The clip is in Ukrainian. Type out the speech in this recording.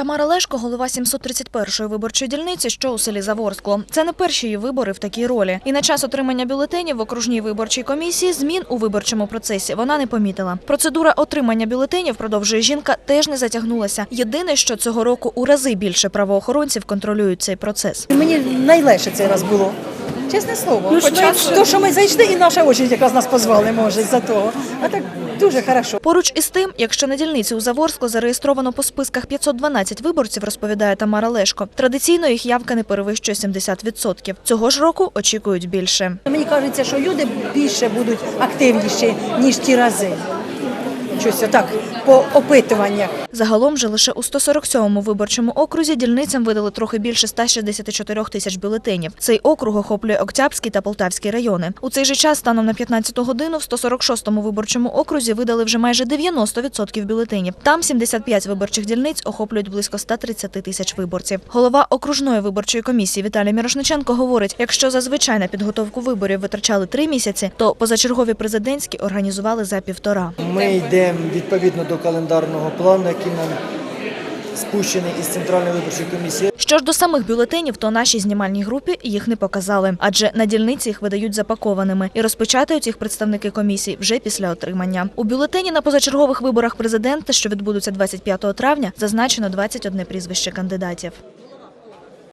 Тамара Лешко, голова 731-ї виборчої дільниці, що у селі Заворскло. Це не перші її вибори в такій ролі. І на час отримання бюлетенів в окружній виборчій комісії змін у виборчому процесі вона не помітила. Процедура отримання бюлетенів, продовжує жінка, теж не затягнулася. Єдине, що цього року у рази більше правоохоронців контролюють цей процес. Мені найлегше цей раз було. Чесне слово. Ну, Хоча то, що ми зайшли, і наша очередь якраз нас позвали, може, за того. А так дуже хорошо. Поруч із тим, якщо на дільниці у Заворскло зареєстровано по списках 512 виборців, розповідає Тамара Лешко, традиційно їх явка не перевищує 70%. Цього ж року очікують більше. Мені кажеться, що люди більше будуть активніші, ніж ті рази. Щось отак, по опитуваннях. Загалом же лише у 147-му виборчому окрузі дільницям видали трохи більше 164 тисяч бюлетенів. Цей округ охоплює Октябрський та Полтавський райони. У цей же час, станом на 15-ту годину, в 146-му виборчому окрузі видали вже майже 90% бюлетенів. Там 75 виборчих дільниць охоплюють близько 130 тисяч виборців. Голова окружної виборчої комісії Віталій Мірошниченко говорить, якщо зазвичай на підготовку виборів витрачали три місяці, то позачергові президентські організували за півтора. Ми йдемо відповідно до календарного плану, який нам спущений із Центральної виборчої комісії. Що ж до самих бюлетенів, то нашій знімальній групі їх не показали, адже на дільниці їх видають запакованими і розпечатають їх представники комісії вже після отримання. У бюлетені на позачергових виборах президента, що відбудуться 25 травня, зазначено 21 прізвище кандидатів.